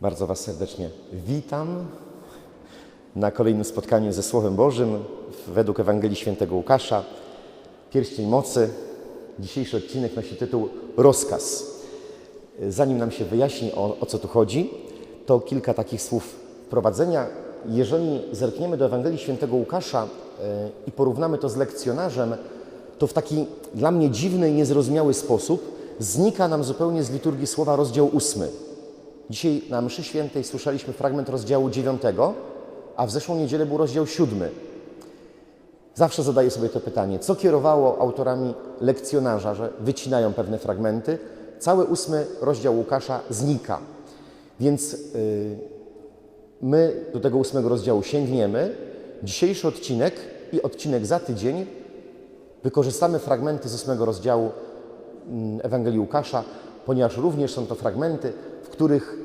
Bardzo Was serdecznie witam na kolejnym spotkaniu ze Słowem Bożym według Ewangelii Świętego Łukasza. Pierścień mocy. Dzisiejszy odcinek nosi tytuł Rozkaz. Zanim nam się wyjaśni o, o co tu chodzi, to kilka takich słów wprowadzenia. Jeżeli zerkniemy do Ewangelii Świętego Łukasza yy, i porównamy to z lekcjonarzem, to w taki dla mnie dziwny i niezrozumiały sposób znika nam zupełnie z liturgii słowa rozdział ósmy. Dzisiaj na mszy świętej słyszeliśmy fragment rozdziału dziewiątego, a w zeszłą niedzielę był rozdział siódmy. Zawsze zadaję sobie to pytanie, co kierowało autorami lekcjonarza, że wycinają pewne fragmenty. Cały ósmy rozdział Łukasza znika. Więc yy, my do tego ósmego rozdziału sięgniemy. Dzisiejszy odcinek i odcinek za tydzień wykorzystamy fragmenty z ósmego rozdziału mm, Ewangelii Łukasza, ponieważ również są to fragmenty, w których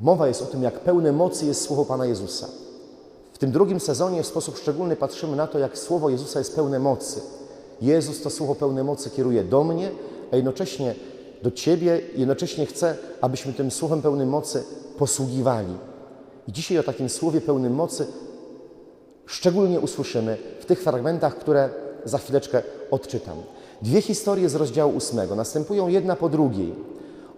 mowa jest o tym, jak pełne mocy jest słowo Pana Jezusa. W tym drugim sezonie w sposób szczególny patrzymy na to, jak słowo Jezusa jest pełne mocy. Jezus to słowo pełne mocy kieruje do mnie, a jednocześnie do Ciebie, jednocześnie chce, abyśmy tym słowem pełnym mocy posługiwali. I dzisiaj o takim słowie pełnym mocy szczególnie usłyszymy w tych fragmentach, które za chwileczkę odczytam. Dwie historie z rozdziału ósmego następują jedna po drugiej.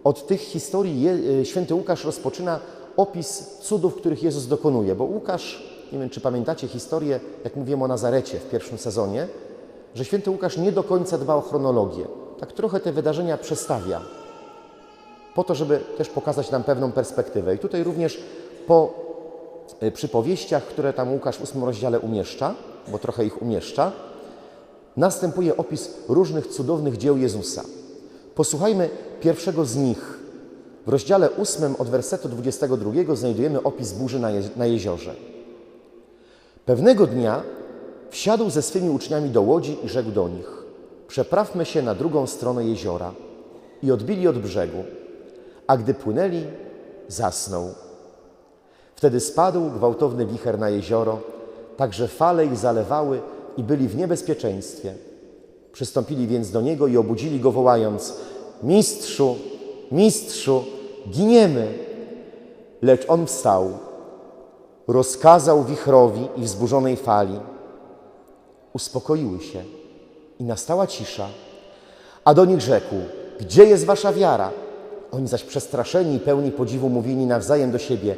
Od tych historii święty Łukasz rozpoczyna opis cudów, których Jezus dokonuje, bo Łukasz, nie wiem czy pamiętacie historię, jak mówiłem o Nazarecie w pierwszym sezonie, że święty Łukasz nie do końca dba o chronologię. Tak trochę te wydarzenia przestawia, po to, żeby też pokazać nam pewną perspektywę. I tutaj również po przypowieściach, które tam Łukasz w ósmym rozdziale umieszcza, bo trochę ich umieszcza, następuje opis różnych cudownych dzieł Jezusa. Posłuchajmy pierwszego z nich. W rozdziale 8 od wersetu 22 znajdujemy opis burzy na, je na jeziorze. Pewnego dnia wsiadł ze swymi uczniami do łodzi i rzekł do nich: Przeprawmy się na drugą stronę jeziora. I odbili od brzegu. A gdy płynęli, zasnął. Wtedy spadł gwałtowny wicher na jezioro, tak że fale ich zalewały i byli w niebezpieczeństwie. Przystąpili więc do niego i obudzili go, wołając: Mistrzu, mistrzu, giniemy! Lecz on wstał, rozkazał wichrowi i wzburzonej fali. Uspokoiły się i nastała cisza. A do nich rzekł: Gdzie jest wasza wiara? Oni zaś przestraszeni i pełni podziwu mówili nawzajem do siebie: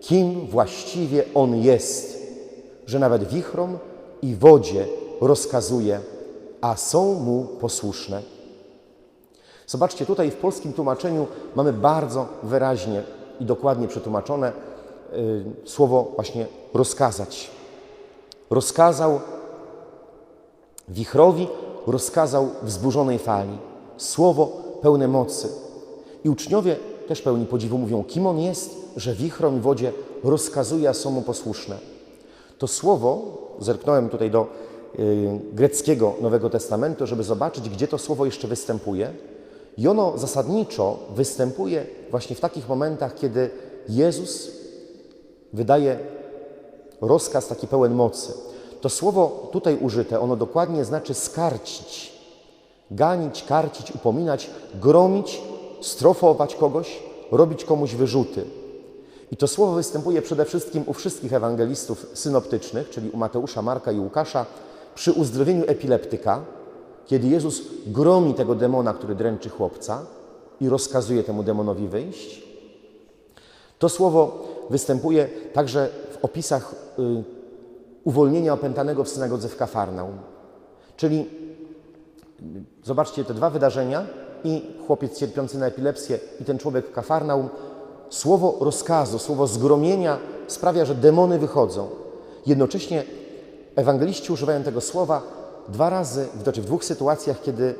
Kim właściwie on jest, że nawet wichrom i wodzie rozkazuje, a są mu posłuszne. Zobaczcie, tutaj w polskim tłumaczeniu mamy bardzo wyraźnie i dokładnie przetłumaczone y, słowo właśnie rozkazać. Rozkazał wichrowi, rozkazał wzburzonej fali. Słowo pełne mocy. I uczniowie też pełni podziwu mówią, kim on jest, że wichrom i wodzie rozkazuje, a są mu posłuszne. To słowo, zerknąłem tutaj do greckiego Nowego Testamentu, żeby zobaczyć, gdzie to słowo jeszcze występuje. I ono zasadniczo występuje właśnie w takich momentach, kiedy Jezus wydaje rozkaz taki pełen mocy. To słowo tutaj użyte, ono dokładnie znaczy skarcić, ganić, karcić, upominać, gromić, strofować kogoś, robić komuś wyrzuty. I to słowo występuje przede wszystkim u wszystkich ewangelistów synoptycznych, czyli u Mateusza, Marka i Łukasza, przy uzdrowieniu epileptyka, kiedy Jezus gromi tego demona, który dręczy chłopca i rozkazuje temu demonowi wyjść. To słowo występuje także w opisach y, uwolnienia opętanego w synagodze w Kafarnaum. Czyli zobaczcie te dwa wydarzenia i chłopiec cierpiący na epilepsję i ten człowiek w Kafarnaum. Słowo rozkazu, słowo zgromienia sprawia, że demony wychodzą. Jednocześnie ewangeliści używają tego słowa dwa razy, znaczy w dwóch sytuacjach, kiedy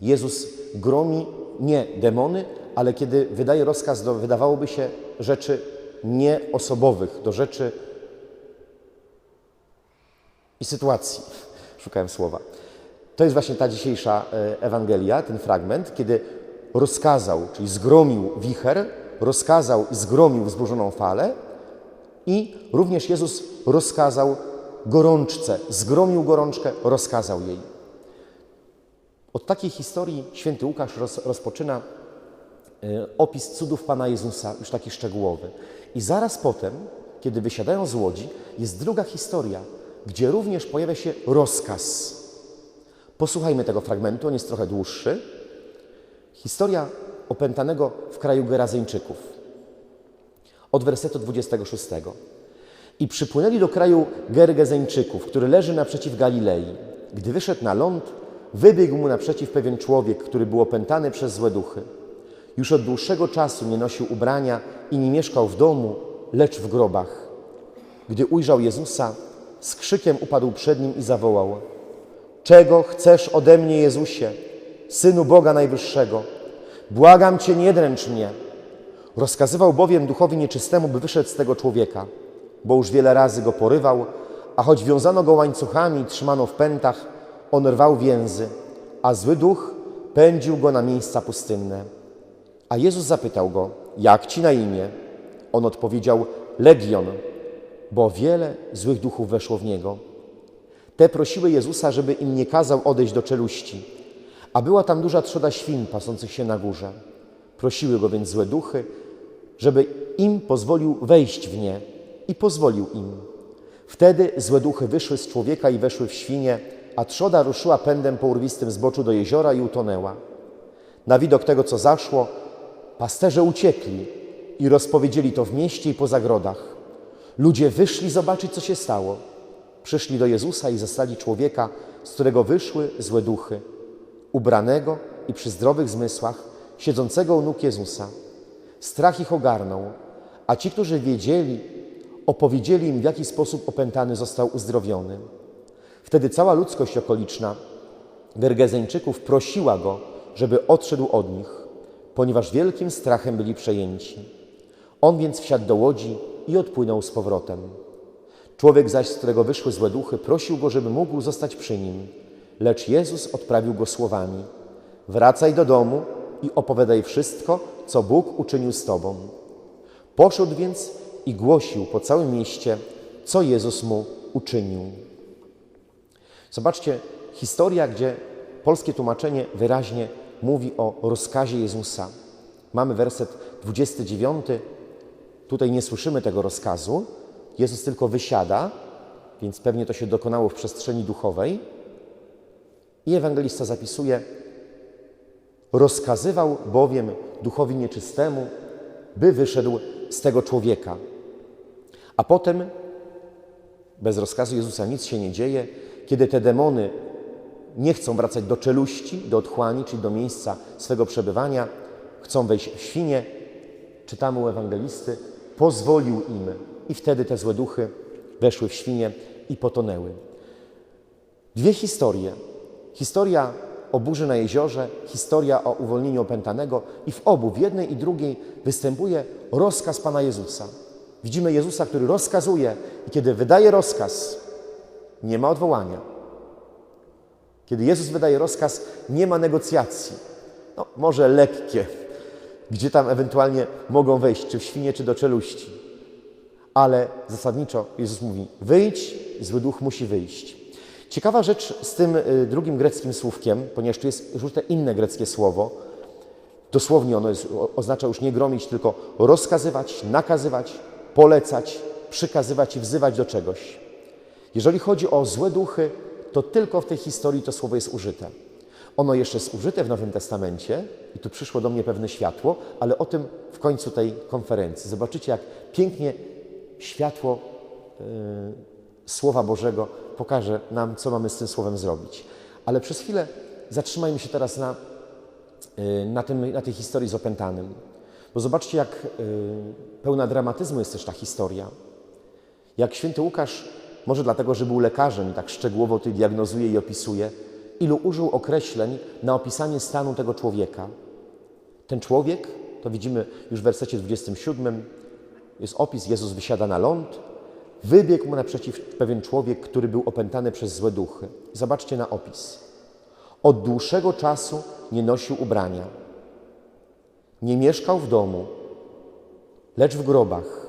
Jezus gromi nie demony, ale kiedy wydaje rozkaz do, wydawałoby się, rzeczy nieosobowych, do rzeczy i sytuacji. Szukałem słowa. To jest właśnie ta dzisiejsza Ewangelia, ten fragment, kiedy rozkazał, czyli zgromił wicher, rozkazał i zgromił wzburzoną falę i również Jezus rozkazał gorączce, zgromił gorączkę, rozkazał jej. Od takiej historii święty Łukasz roz, rozpoczyna opis cudów Pana Jezusa, już taki szczegółowy. I zaraz potem, kiedy wysiadają z łodzi, jest druga historia, gdzie również pojawia się rozkaz. Posłuchajmy tego fragmentu, on jest trochę dłuższy. Historia opętanego w kraju Gerazeńczyków. Od wersetu 26. I przypłynęli do kraju Gergezeńczyków, który leży naprzeciw Galilei. Gdy wyszedł na ląd, wybiegł mu naprzeciw pewien człowiek, który był opętany przez złe duchy. Już od dłuższego czasu nie nosił ubrania i nie mieszkał w domu, lecz w grobach. Gdy ujrzał Jezusa, z krzykiem upadł przed nim i zawołał: Czego chcesz ode mnie, Jezusie, synu Boga Najwyższego? Błagam cię, nie dręcz mnie. Rozkazywał bowiem duchowi nieczystemu, by wyszedł z tego człowieka, bo już wiele razy go porywał, a choć wiązano go łańcuchami i trzymano w pętach, on rwał więzy, a zły duch pędził go na miejsca pustynne. A Jezus zapytał go, jak ci na imię? On odpowiedział, Legion, bo wiele złych duchów weszło w niego. Te prosiły Jezusa, żeby im nie kazał odejść do czeluści, a była tam duża trzoda świn pasących się na górze. Prosiły go więc złe duchy, żeby im pozwolił wejść w nie i pozwolił im. Wtedy złe duchy wyszły z człowieka i weszły w świnie, a trzoda ruszyła pędem po urwistym zboczu do jeziora i utonęła. Na widok tego, co zaszło, pasterze uciekli i rozpowiedzieli to w mieście i po zagrodach. Ludzie wyszli zobaczyć, co się stało. Przyszli do Jezusa i zastali człowieka, z którego wyszły złe duchy, ubranego i przy zdrowych zmysłach, siedzącego u nóg Jezusa. Strach ich ogarnął, a ci, którzy wiedzieli, opowiedzieli im, w jaki sposób opętany został uzdrowiony. Wtedy cała ludzkość okoliczna Gergezeńczyków prosiła go, żeby odszedł od nich, ponieważ wielkim strachem byli przejęci. On więc wsiadł do łodzi i odpłynął z powrotem. Człowiek zaś, z którego wyszły złe duchy, prosił go, żeby mógł zostać przy nim. Lecz Jezus odprawił go słowami: Wracaj do domu i opowiadaj wszystko, co Bóg uczynił z tobą. Poszedł więc i głosił po całym mieście, co Jezus mu uczynił. Zobaczcie, historia, gdzie polskie tłumaczenie wyraźnie mówi o rozkazie Jezusa. Mamy werset 29. Tutaj nie słyszymy tego rozkazu. Jezus tylko wysiada, więc pewnie to się dokonało w przestrzeni duchowej. I ewangelista zapisuje: Rozkazywał bowiem duchowi nieczystemu, by wyszedł z tego człowieka. A potem, bez rozkazu Jezusa, nic się nie dzieje. Kiedy te demony nie chcą wracać do czeluści, do otchłani, czyli do miejsca swego przebywania, chcą wejść w świnie, czytamy u ewangelisty, pozwolił im i wtedy te złe duchy weszły w świnie i potonęły. Dwie historie. Historia o burzy na jeziorze, historia o uwolnieniu opętanego i w obu, w jednej i drugiej występuje rozkaz Pana Jezusa. Widzimy Jezusa, który rozkazuje i kiedy wydaje rozkaz, nie ma odwołania. Kiedy Jezus wydaje rozkaz, nie ma negocjacji. No, może lekkie, gdzie tam ewentualnie mogą wejść, czy w świnie, czy do czeluści. Ale zasadniczo Jezus mówi: wyjdź, zły duch musi wyjść. Ciekawa rzecz z tym y, drugim greckim słówkiem, ponieważ tu jest użyte inne greckie słowo. Dosłownie ono jest, oznacza już nie gromić, tylko rozkazywać, nakazywać, polecać, przykazywać i wzywać do czegoś. Jeżeli chodzi o złe duchy, to tylko w tej historii to słowo jest użyte. Ono jeszcze jest użyte w Nowym Testamencie i tu przyszło do mnie pewne światło, ale o tym w końcu tej konferencji. Zobaczycie, jak pięknie światło yy, Słowa Bożego pokaże nam, co mamy z tym Słowem zrobić. Ale przez chwilę zatrzymajmy się teraz na, yy, na, tym, na tej historii z opętanym. Bo zobaczcie, jak yy, pełna dramatyzmu jest też ta historia. Jak święty Łukasz, może dlatego, że był lekarzem i tak szczegółowo to diagnozuje i opisuje, ilu użył określeń na opisanie stanu tego człowieka. Ten człowiek, to widzimy już w wersecie 27, jest opis, Jezus wysiada na ląd, wybiegł mu naprzeciw pewien człowiek, który był opętany przez złe duchy. Zobaczcie na opis. Od dłuższego czasu nie nosił ubrania, nie mieszkał w domu, lecz w grobach.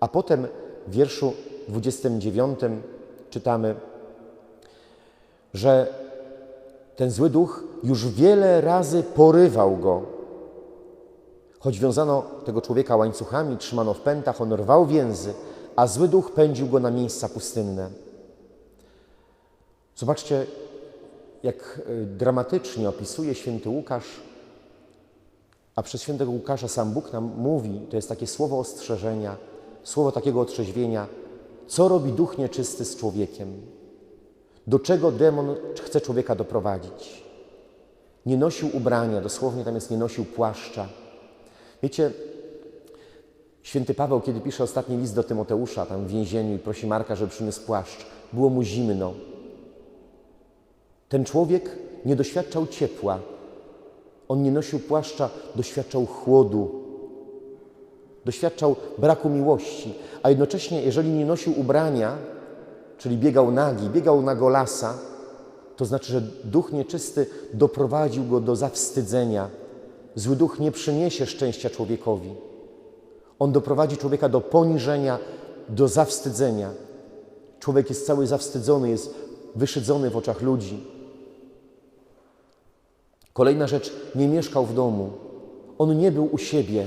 A potem w wierszu 29 czytamy, że ten zły duch już wiele razy porywał go, Choć wiązano tego człowieka łańcuchami, trzymano w pętach, on rwał więzy, a zły duch pędził go na miejsca pustynne. Zobaczcie, jak y, dramatycznie opisuje święty Łukasz, a przez świętego Łukasza sam Bóg nam mówi, to jest takie słowo ostrzeżenia, słowo takiego otrzeźwienia, co robi duch nieczysty z człowiekiem, do czego demon chce człowieka doprowadzić. Nie nosił ubrania, dosłownie tam jest nie nosił płaszcza. Wiecie, święty Paweł, kiedy pisze ostatni list do Tymoteusza, tam w więzieniu i prosi Marka, żeby przyniósł płaszcz, było mu zimno. Ten człowiek nie doświadczał ciepła. On nie nosił płaszcza, doświadczał chłodu, doświadczał braku miłości, a jednocześnie, jeżeli nie nosił ubrania, czyli biegał nagi, biegał na golasa, to znaczy, że duch nieczysty doprowadził go do zawstydzenia. Zły duch nie przyniesie szczęścia człowiekowi. On doprowadzi człowieka do poniżenia, do zawstydzenia. Człowiek jest cały zawstydzony, jest wyszydzony w oczach ludzi. Kolejna rzecz, nie mieszkał w domu. On nie był u siebie.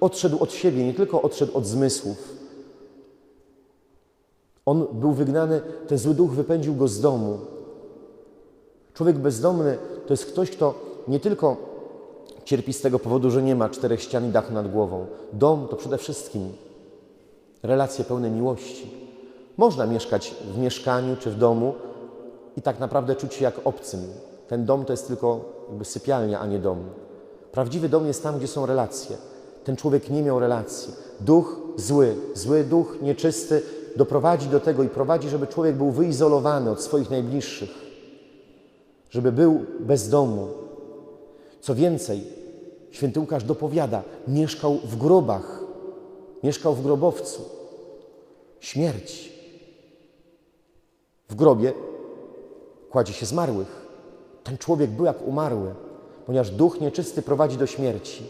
Odszedł od siebie, nie tylko odszedł od zmysłów. On był wygnany, ten zły duch wypędził go z domu. Człowiek bezdomny to jest ktoś, kto nie tylko cierpi z tego powodu, że nie ma czterech ścian i dachu nad głową. Dom to przede wszystkim relacje pełne miłości. Można mieszkać w mieszkaniu czy w domu i tak naprawdę czuć się jak obcym. Ten dom to jest tylko jakby sypialnia, a nie dom. Prawdziwy dom jest tam, gdzie są relacje. Ten człowiek nie miał relacji. Duch zły, zły duch nieczysty doprowadzi do tego i prowadzi, żeby człowiek był wyizolowany od swoich najbliższych, żeby był bez domu. Co więcej, święty Łukasz dopowiada, mieszkał w grobach, mieszkał w grobowcu. Śmierć. W grobie kładzie się zmarłych. Ten człowiek był jak umarły, ponieważ duch nieczysty prowadzi do śmierci.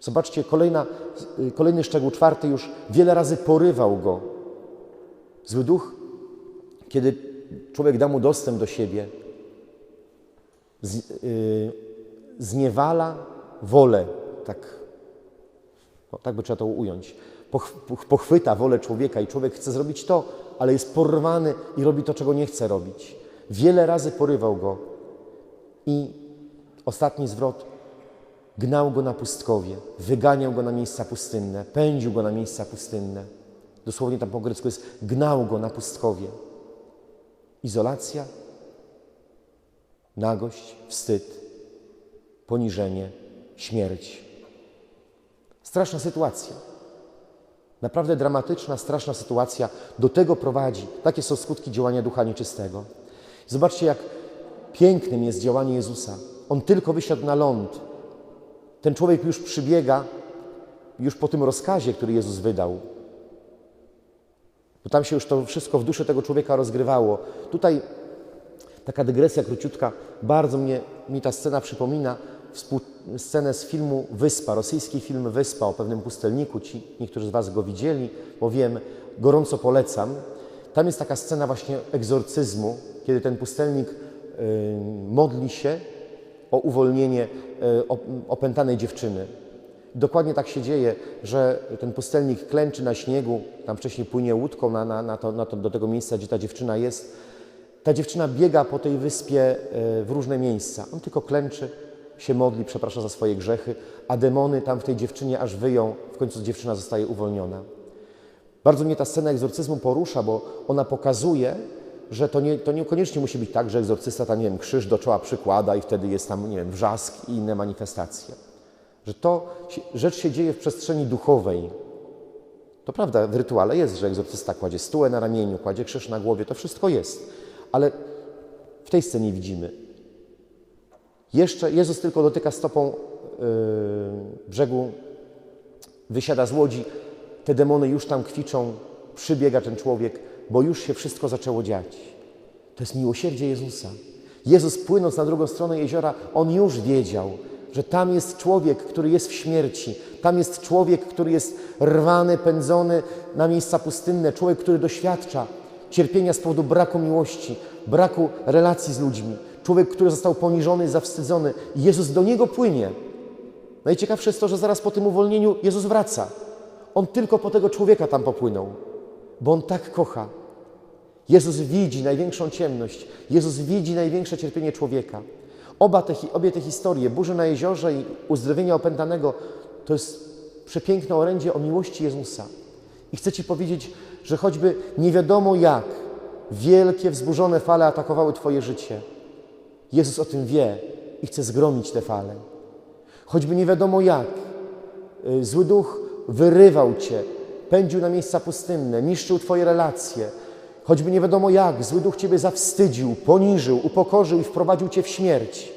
Zobaczcie, kolejna, kolejny szczegół, czwarty już, wiele razy porywał go. Zły duch, kiedy człowiek da mu dostęp do siebie, z, yy, zniewala wolę, tak, no, tak by trzeba to ująć. Poch, pochwyta wolę człowieka i człowiek chce zrobić to, ale jest porwany i robi to, czego nie chce robić. Wiele razy porywał go i ostatni zwrot gnał go na pustkowie, wyganiał go na miejsca pustynne, pędził go na miejsca pustynne. Dosłownie tam po grecku jest gnał go na pustkowie. Izolacja, nagość, wstyd, poniżenie, śmierć. Straszna sytuacja. Naprawdę dramatyczna, straszna sytuacja. Do tego prowadzi. Takie są skutki działania ducha nieczystego. Zobaczcie, jak pięknym jest działanie Jezusa. On tylko wysiadł na ląd. Ten człowiek już przybiega, już po tym rozkazie, który Jezus wydał. Bo tam się już to wszystko w duszy tego człowieka rozgrywało. Tutaj taka dygresja króciutka. Bardzo mnie, mi ta scena przypomina współ, scenę z filmu Wyspa, rosyjski film Wyspa o pewnym pustelniku. Ci, niektórzy z Was go widzieli, bo wiem, gorąco polecam. Tam jest taka scena właśnie egzorcyzmu, kiedy ten pustelnik modli się o uwolnienie y, opętanej dziewczyny. Dokładnie tak się dzieje, że ten pustelnik klęczy na śniegu, tam wcześniej płynie łódką na, na, na to, na to, do tego miejsca, gdzie ta dziewczyna jest. Ta dziewczyna biega po tej wyspie y, w różne miejsca. On tylko klęczy, się modli, przeprasza za swoje grzechy, a demony tam w tej dziewczynie aż wyją, w końcu dziewczyna zostaje uwolniona. Bardzo mnie ta scena egzorcyzmu porusza, bo ona pokazuje, że to, nie, to niekoniecznie musi być tak, że egzorcysta tam, nie wiem, krzyż do czoła przykłada i wtedy jest tam, nie wiem, wrzask i inne manifestacje. Że to rzecz się dzieje w przestrzeni duchowej. To prawda, w rytuale jest, że egzorcysta kładzie stułę na ramieniu, kładzie krzyż na głowie, to wszystko jest. Ale w tej scenie widzimy. Jeszcze Jezus tylko dotyka stopą yy, brzegu, wysiada z łodzi, te demony już tam kwiczą, przybiega ten człowiek, bo już się wszystko zaczęło dziać. To jest miłosierdzie Jezusa. Jezus płynąc na drugą stronę jeziora, On już wiedział, że tam jest człowiek, który jest w śmierci. Tam jest człowiek, który jest rwany, pędzony na miejsca pustynne. Człowiek, który doświadcza cierpienia z powodu braku miłości, braku relacji z ludźmi. Człowiek, który został poniżony, zawstydzony. Jezus do niego płynie. Najciekawsze jest to, że zaraz po tym uwolnieniu Jezus wraca. On tylko po tego człowieka tam popłynął, bo on tak kocha. Jezus widzi największą ciemność, Jezus widzi największe cierpienie człowieka. Oba te, obie te historie, burzy na jeziorze i uzdrowienia opętanego, to jest przepiękne orędzie o miłości Jezusa. I chcę Ci powiedzieć, że choćby nie wiadomo jak wielkie, wzburzone fale atakowały Twoje życie, Jezus o tym wie i chce zgromić te fale. Choćby nie wiadomo jak, y, zły duch wyrywał Cię, pędził na miejsca pustynne, niszczył Twoje relacje, choćby nie wiadomo jak, zły duch Ciebie zawstydził, poniżył, upokorzył i wprowadził Cię w śmierć.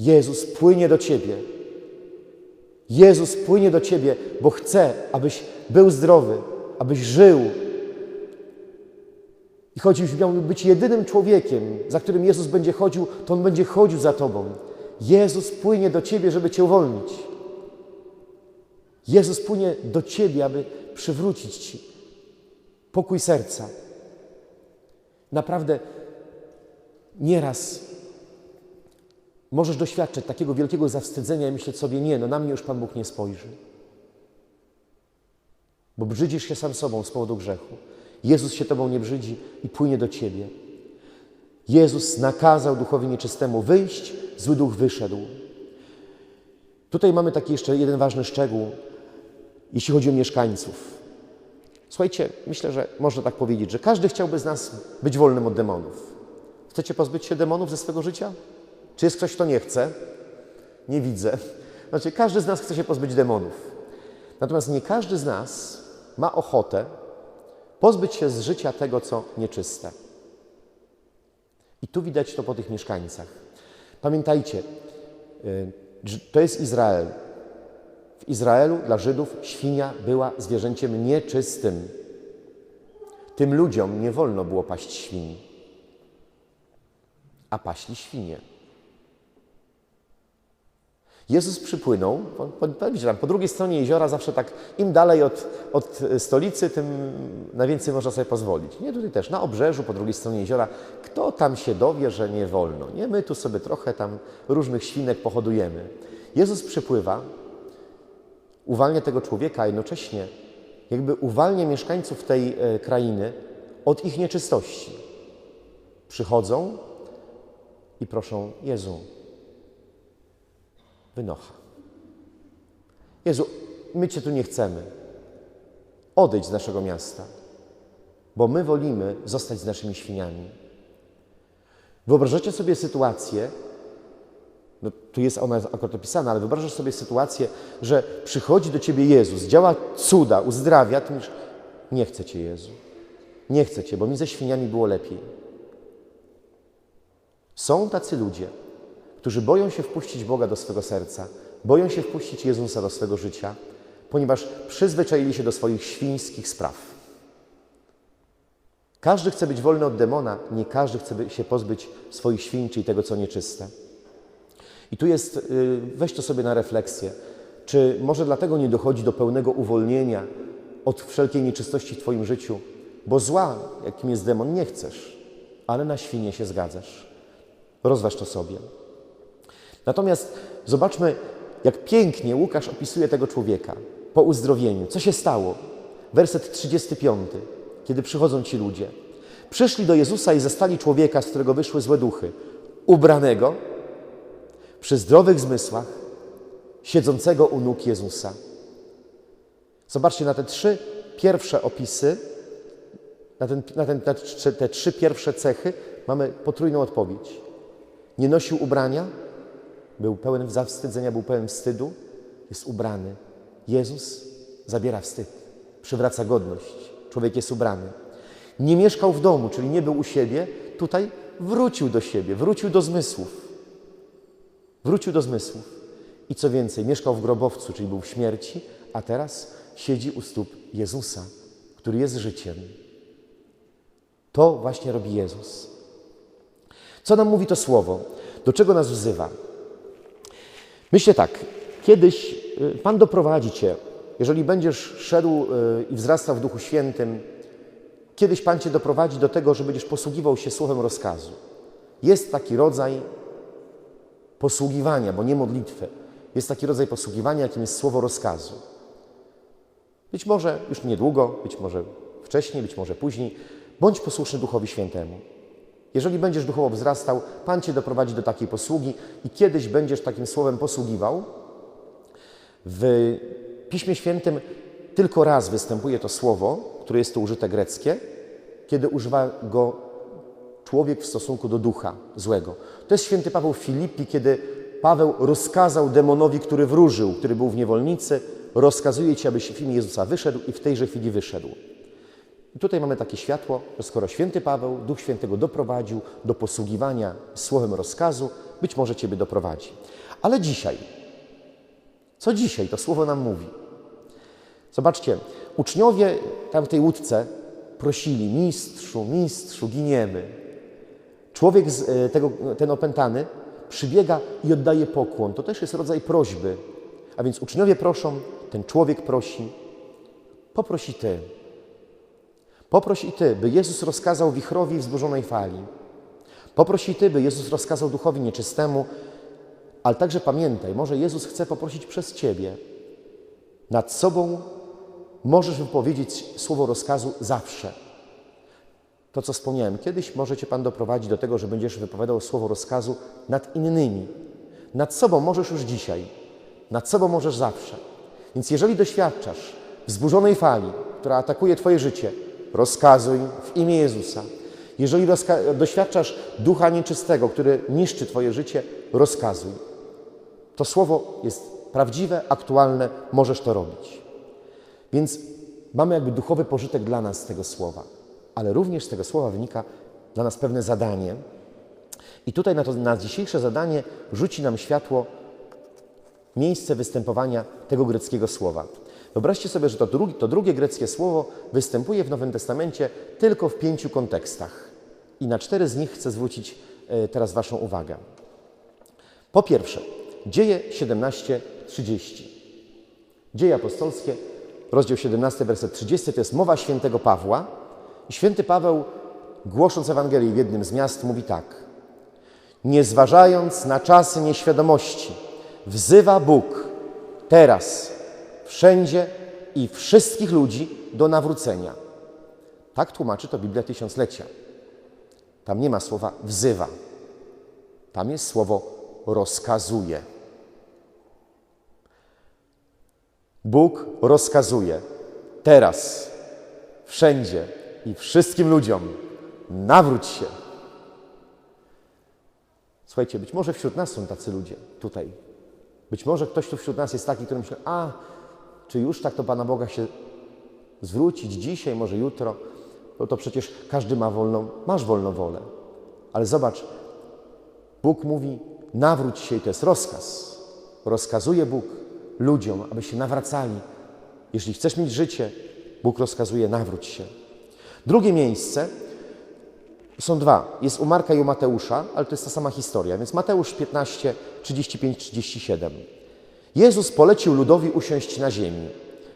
Jezus płynie do Ciebie. Jezus płynie do Ciebie, bo chce, abyś był zdrowy, abyś żył. I choćbyś miał być jedynym człowiekiem, za którym Jezus będzie chodził, to On będzie chodził za Tobą. Jezus płynie do Ciebie, żeby Cię uwolnić. Jezus płynie do Ciebie, aby przywrócić Ci pokój serca. Naprawdę nieraz możesz doświadczać takiego wielkiego zawstydzenia i myśleć sobie, nie, no na mnie już Pan Bóg nie spojrzy. Bo brzydzisz się sam sobą z powodu grzechu. Jezus się Tobą nie brzydzi i płynie do Ciebie. Jezus nakazał duchowi nieczystemu wyjść, zły duch wyszedł. Tutaj mamy taki jeszcze jeden ważny szczegół, jeśli chodzi o mieszkańców. Słuchajcie, myślę, że można tak powiedzieć, że każdy chciałby z nas być wolnym od demonów. Chcecie pozbyć się demonów ze swego życia? Czy jest ktoś, kto nie chce? Nie widzę. Znaczy, każdy z nas chce się pozbyć demonów. Natomiast nie każdy z nas ma ochotę pozbyć się z życia tego, co nieczyste. I tu widać to po tych mieszkańcach. Pamiętajcie, y, to jest Izrael. Izraelu dla Żydów świnia była zwierzęciem nieczystym. Tym ludziom nie wolno było paść świni, a paśli świnie. Jezus przypłynął, wiecie, tam, po drugiej stronie jeziora zawsze tak, im dalej od, od stolicy, tym na więcej można sobie pozwolić. Nie, tutaj też, na obrzeżu, po drugiej stronie jeziora, kto tam się dowie, że nie wolno? Nie, my tu sobie trochę tam różnych świnek pohodujemy. Jezus przypływa, uwalnia tego człowieka, a jednocześnie jakby uwalnia mieszkańców tej e, krainy od ich nieczystości. Przychodzą i proszą Jezu, wynocha. Jezu, my Cię tu nie chcemy. Odejdź z naszego miasta, bo my wolimy zostać z naszymi świniami. Wyobrażacie sobie sytuację, no tu jest ona akurat opisana, ale wyobrażasz sobie sytuację, że przychodzi do Ciebie Jezus, działa cuda, uzdrawia, Ty mówisz, nie chcę Cię Jezu, nie chcę Cię, bo mi ze świniami było lepiej. Są tacy ludzie, którzy boją się wpuścić Boga do swego serca, boją się wpuścić Jezusa do swego życia, ponieważ przyzwyczaili się do swoich świńskich spraw. Każdy chce być wolny od demona, nie każdy chce się pozbyć swoich świń, czyli tego, co nieczyste. I tu jest, y, weź to sobie na refleksję, czy może dlatego nie dochodzi do pełnego uwolnienia od wszelkiej nieczystości w Twoim życiu, bo zła, jakim jest demon, nie chcesz, ale na świnie się zgadzasz. Rozważ to sobie. Natomiast zobaczmy, jak pięknie Łukasz opisuje tego człowieka po uzdrowieniu. Co się stało? Werset 35, kiedy przychodzą ci ludzie. Przyszli do Jezusa i zastali człowieka, z którego wyszły złe duchy, ubranego, przy zdrowych zmysłach, siedzącego u nóg Jezusa. Zobaczcie na te trzy pierwsze opisy, na, ten, na, ten, na trzy- te trzy pierwsze cechy mamy potrójną odpowiedź. Nie nosił ubrania, był pełen zawstydzenia, był pełen wstydu, jest ubrany. Jezus zabiera wstyd, przywraca godność. Człowiek jest ubrany. Nie mieszkał w domu, czyli nie był u siebie, tutaj wrócił do siebie, wrócił do zmysłów. Wrócił do zmysłów. I co więcej, mieszkał w grobowcu, czyli był w śmierci, a teraz siedzi u stóp Jezusa, który jest życiem. To właśnie robi Jezus. Co nam mówi to słowo? Do czego nas wzywa? Myślę tak, kiedyś y, Pan doprowadzi Cię, jeżeli będziesz szedł y, i wzrastał w Duchu Świętym, kiedyś Pan Cię doprowadzi do tego, że będziesz posługiwał się słowem rozkazu. Jest taki rodzaj posługiwania, bo nie modlitwy. jest taki rodzaj posługiwania, jakim jest słowo rozkazu. Być może już niedługo, być może wcześniej, być może później, bądź posłuszny Duchowi Świętemu. Jeżeli będziesz duchowo wzrastał, Pan Cię doprowadzi do takiej posługi i kiedyś będziesz takim słowem posługiwał. W Piśmie Świętym tylko raz występuje to słowo, które jest tu użyte greckie, kiedy używa go człowiek w stosunku do ducha złego. To jest święty Paweł Filipi, kiedy Paweł rozkazał demonowi, który wróżył, który był w niewolnicy, rozkazuje ci, abyś w imię Jezusa wyszedł i w tejże chwili wyszedł. I tutaj mamy takie światło, że skoro święty Paweł, Duch Świętego doprowadził do posługiwania słowem rozkazu, być może Ciebie doprowadzi. Ale dzisiaj, co dzisiaj to słowo nam mówi? Zobaczcie, uczniowie tam w tej łódce prosili, mistrzu, mistrzu, giniemy. Człowiek z, e, tego, ten opętany przybiega i oddaje pokłon. To też jest rodzaj prośby. A więc uczniowie proszą, ten człowiek prosi, poprosi Ty. Poproś i Ty, by Jezus rozkazał wichrowi wzburzonej fali. Poproś i Ty, by Jezus rozkazał duchowi nieczystemu, ale także pamiętaj, może Jezus chce poprosić przez Ciebie. Nad sobą możesz wypowiedzieć słowo rozkazu zawsze. To, co wspomniałem, kiedyś może Cię Pan doprowadzić do tego, że będziesz wypowiadał słowo rozkazu nad innymi. Nad sobą możesz już dzisiaj, nad sobą możesz zawsze. Więc jeżeli doświadczasz wzburzonej fali, która atakuje Twoje życie, rozkazuj w imię Jezusa. Jeżeli doświadczasz ducha nieczystego, który niszczy Twoje życie, rozkazuj. To słowo jest prawdziwe, aktualne, możesz to robić. Więc mamy jakby duchowy pożytek dla nas z tego słowa, ale również z tego słowa wynika dla nas pewne zadanie. I tutaj na, to, na dzisiejsze zadanie rzuci nam światło miejsce występowania tego greckiego słowa. Wyobraźcie sobie, że to, drugi, to drugie greckie słowo występuje w Nowym Testamencie tylko w pięciu kontekstach. I na cztery z nich chcę zwrócić e, teraz Waszą uwagę. Po pierwsze, Dzieje 17:30. Dzieje apostolskie, rozdział 17, werset 30, to jest mowa świętego Pawła. Święty Paweł, głosząc Ewangelię w jednym z miast, mówi tak. Nie zważając na czasy nieświadomości, wzywa Bóg teraz wszędzie i wszystkich ludzi do nawrócenia. Tak tłumaczy to Biblia Tysiąclecia. Tam nie ma słowa wzywa. Tam jest słowo rozkazuje. Bóg rozkazuje teraz, wszędzie i wszystkim ludziom nawróć się. Słuchajcie, być może wśród nas są tacy ludzie tutaj. Być może ktoś tu wśród nas jest taki, który myśli, a czy już tak to Pana Boga się zwrócić dzisiaj, może jutro? No to przecież każdy ma wolną, masz wolną wolę. Ale zobacz, Bóg mówi, nawróć się i to jest rozkaz. Rozkazuje Bóg ludziom, aby się nawracali. Jeśli chcesz mieć życie, Bóg rozkazuje, nawróć się. Drugie miejsce są dwa. Jest u Marka i u Mateusza, ale to jest ta sama historia. Więc Mateusz 15, 35, 37. Jezus polecił ludowi usiąść na ziemi.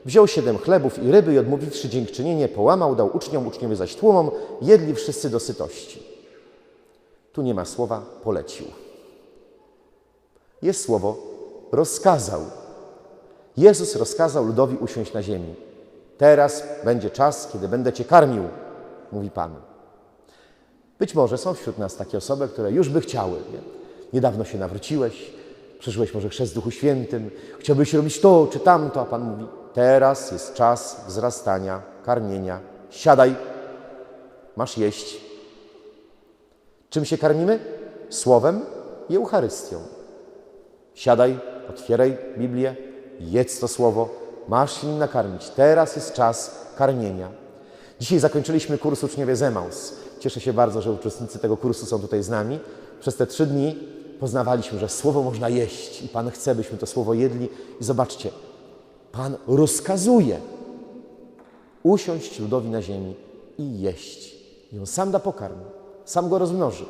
Wziął siedem chlebów i ryby i odmówiwszy dziękczynienie, połamał, dał uczniom, uczniowie zaś tłumom, jedli wszyscy do sytości. Tu nie ma słowa polecił. Jest słowo rozkazał. Jezus rozkazał ludowi usiąść na ziemi. Teraz będzie czas, kiedy będę Cię karmił, mówi Pan. Być może są wśród nas takie osoby, które już by chciały. Nie? Niedawno się nawróciłeś, przeżyłeś może chrzest Duchu Świętym, chciałbyś robić to czy tamto, a Pan mówi, teraz jest czas wzrastania, karmienia. Siadaj, masz jeść. Czym się karmimy? Słowem i Eucharystią. Siadaj, otwieraj Biblię, jedz to słowo, masz się nim nakarmić. Teraz jest czas karmienia. Dzisiaj zakończyliśmy kurs Uczniowie Zemaus. Cieszę się bardzo, że uczestnicy tego kursu są tutaj z nami. Przez te trzy dni poznawaliśmy, że słowo można jeść i Pan chce, byśmy to słowo jedli. I zobaczcie, Pan rozkazuje usiąść ludowi na ziemi i jeść. I On sam da pokarm, sam go rozmnoży.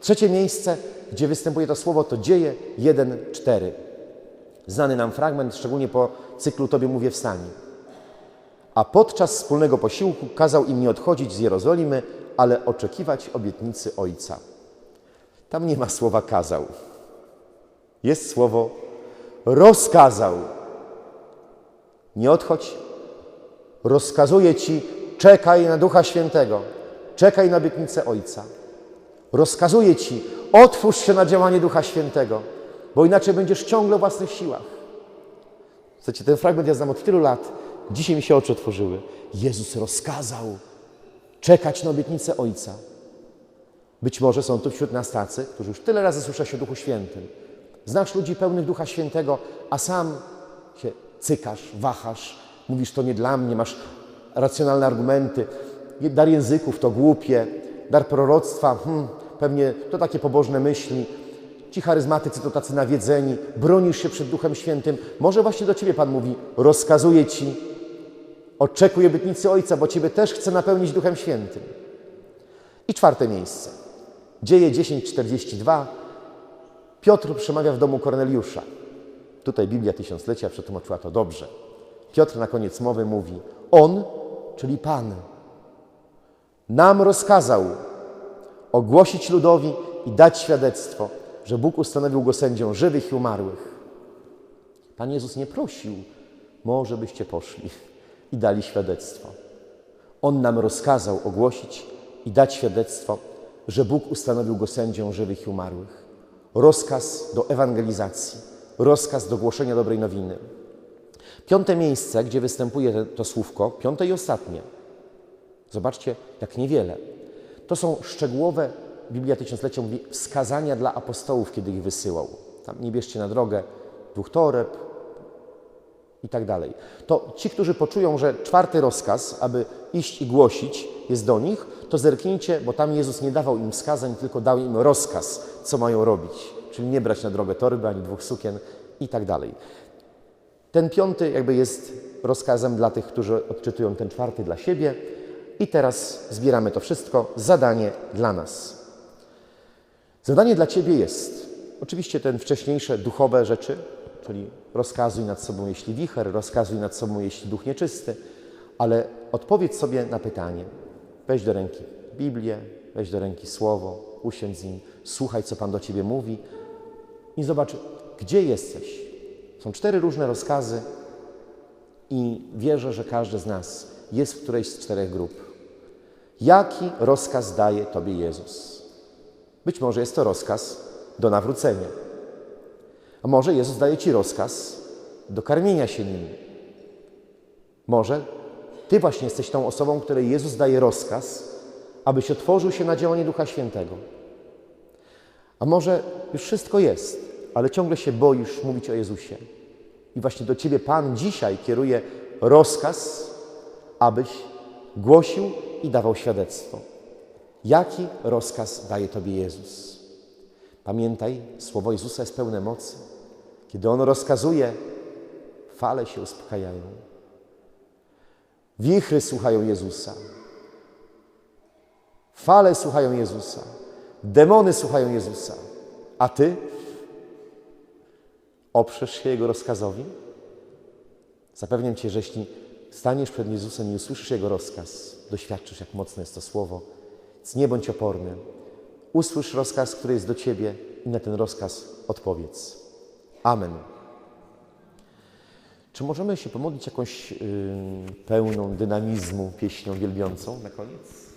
Trzecie miejsce, gdzie występuje to słowo, to Dzieje 1:4. Znany nam fragment, szczególnie po cyklu Tobie mówię wstań. A podczas wspólnego posiłku kazał im nie odchodzić z Jerozolimy, ale oczekiwać obietnicy Ojca. Tam nie ma słowa kazał. Jest słowo rozkazał. Nie odchodź, rozkazuję Ci, czekaj na Ducha Świętego, czekaj na obietnicę Ojca. Rozkazuję Ci, otwórz się na działanie Ducha Świętego, bo inaczej będziesz ciągle w własnych siłach. Słuchajcie, ten fragment ja znam od tylu lat. Dzisiaj mi się oczy otworzyły. Jezus rozkazał czekać na obietnicę Ojca. Być może są tu wśród nas tacy, którzy już tyle razy słyszeli o Duchu Świętym. Znasz ludzi pełnych Ducha Świętego, a sam się cykasz, wahasz, mówisz to nie dla mnie, masz racjonalne argumenty. Dar języków to głupie, dar proroctwa, hmm, pewnie to takie pobożne myśli. Ci charyzmatycy to tacy nawiedzeni, bronisz się przed Duchem Świętym. Może właśnie do Ciebie Pan mówi, rozkazuje Ci, oczekuj obietnicy Ojca, bo Ciebie też chce napełnić Duchem Świętym. I czwarte miejsce. Dzieje 10:42. Piotr przemawia w domu Korneliusza. Tutaj Biblia Tysiąclecia przetłumaczyła to dobrze. Piotr na koniec mowy mówi: On, czyli Pan, nam rozkazał ogłosić ludowi i dać świadectwo, że Bóg ustanowił go sędzią żywych i umarłych. Pan Jezus nie prosił, może byście poszli i dali świadectwo. On nam rozkazał ogłosić i dać świadectwo, że Bóg ustanowił go sędzią żywych i umarłych. Rozkaz do ewangelizacji, rozkaz do głoszenia dobrej nowiny. Piąte miejsce, gdzie występuje to, słówko, piąte i ostatnie. Zobaczcie, jak niewiele. To są szczegółowe, Biblia Tysiąclecia mówi, wskazania dla apostołów, kiedy ich wysyłał. Tam nie bierzcie na drogę dwóch toreb i tak dalej. To ci, którzy poczują, że czwarty rozkaz, aby iść i głosić, jest do nich, to zerknijcie, bo tam Jezus nie dawał im wskazań, tylko dał im rozkaz, co mają robić. Czyli nie brać na drogę torby, ani dwóch sukien i tak dalej. Ten piąty jakby jest rozkazem dla tych, którzy odczytują ten czwarty dla siebie. I teraz zbieramy to wszystko. Zadanie dla nas. Zadanie dla Ciebie jest oczywiście ten wcześniejsze duchowe rzeczy, czyli rozkazuj nad sobą, jeśli wicher, rozkazuj nad sobą, jeśli duch nieczysty, ale odpowiedz sobie na pytanie. Weź do ręki Biblię, weź do ręki Słowo, usiądź z nim, słuchaj, co Pan do Ciebie mówi i zobacz, gdzie jesteś. Są cztery różne rozkazy i wierzę, że każdy z nas jest w którejś z czterech grup. Jaki rozkaz daje Tobie Jezus? Być może jest to rozkaz do nawrócenia. A może Jezus daje Ci rozkaz do karmienia się nim. Może Ty właśnie jesteś tą osobą, której Jezus daje rozkaz, abyś otworzył się na działanie Ducha Świętego. A może już wszystko jest, ale ciągle się boisz mówić o Jezusie. I właśnie do Ciebie Pan dzisiaj kieruje rozkaz, abyś głosił i dawał świadectwo. Jaki rozkaz daje Tobie Jezus? Pamiętaj, słowo Jezusa jest pełne mocy. Kiedy On rozkazuje, fale się uspokajają. Wichry słuchają Jezusa. Fale słuchają Jezusa. Demony słuchają Jezusa. A Ty oprzesz się Jego rozkazowi? Zapewniam Cię, że jeśli staniesz przed Jezusem i usłyszysz Jego rozkaz, doświadczysz, jak mocne jest to słowo. Więc nie bądź oporny. Usłysz rozkaz, który jest do Ciebie i na ten rozkaz odpowiedz. Amen. Czy możemy się pomodlić jakąś yy, pełną dynamizmu pieśnią wielbiącą na koniec?